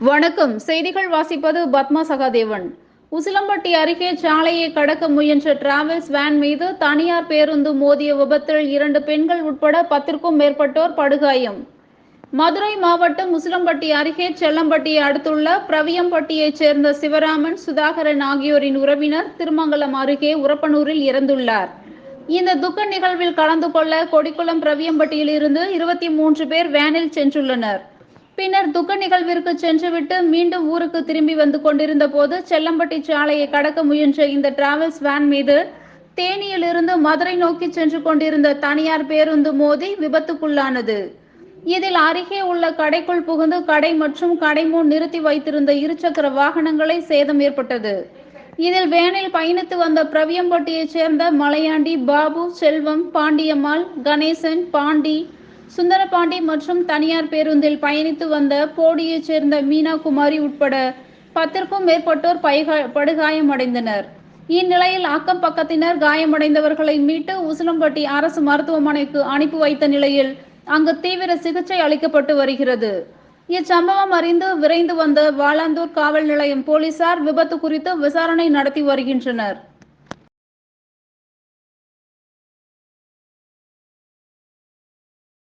வணக்கம். செய்திகள் வாசிப்பது பத்மா சகாதேவன். உசிலம்பட்டி அருகே சாலையை கடக்க முயன்ற டிராவல்ஸ் வேன் மீது தனியார் பேருந்து மோதிய விபத்தில் இரண்டு பெண்கள் உட்பட பத்திற்கும் மேற்பட்டோர் படுகாயம். மதுரை மாவட்டம் உசிலம்பட்டி அருகே செல்லம்பட்டியை அடுத்துள்ள பிரவியம்பட்டியைச் சேர்ந்த சிவராமன் சுதாகரன் ஆகியோரின் உறவினர் திருமங்கலம் அருகே உரப்பனூரில் இறந்துள்ளார். இந்த துக்க நிகழ்வில் கலந்து கொள்ள கொடிக்குளம் பிரவியம்பட்டியில் இருந்து இருபத்தி மூன்று பேர் வேனில் சென்றுள்ளனர். பின்னர் துக்க நிகழ்விற்கு சென்றுவிட்டு மீண்டும் ஊருக்கு திரும்பி வந்து கொண்டிருந்த போது செல்லம்பட்டி சாலையை கடக்க முயன்ற இந்த டிராவல்ஸ் வேன் மீது தேனியிலிருந்து மதுரை நோக்கி சென்று கொண்டிருந்த தனியார் பேருந்து மோதி விபத்துக்குள்ளானது. இதில் அருகே உள்ள கடைக்குள் புகுந்து கடை மற்றும் கடை முன் நிறுத்தி வைத்திருந்த இருசக்கர வாகனங்களை சேதம் ஏற்பட்டது. இதில் வேனில் பயணித்து வந்த பிரவியம்பட்டியைச் சேர்ந்த மலையாண்டி பாபு செல்வம் பாண்டியம்மாள் கணேசன் பாண்டி சுந்தரபாண்டி மற்றும் தனியார் பேருந்தில் பயணித்து வந்த போடியைச் சேர்ந்த மீனா குமாரி உட்பட பத்திற்கும் மேற்பட்டோர் பைகா- படுகாயமடைந்தனர். இந்நிலையில் அக்கம் பக்கத்தினர் காயமடைந்தவர்களை மீட்டு உசிலம்பட்டி அரசு மருத்துவமனைக்கு அனுப்பி வைத்த நிலையில் அங்கு தீவிர சிகிச்சை அளிக்கப்பட்டு வருகிறது. இச்சம்பவம் அறிந்து விரைந்து வந்த வாலாந்தூர் காவல் நிலையம் போலீசார் விபத்து குறித்து விசாரணை நடத்தி வருகின்றனர்.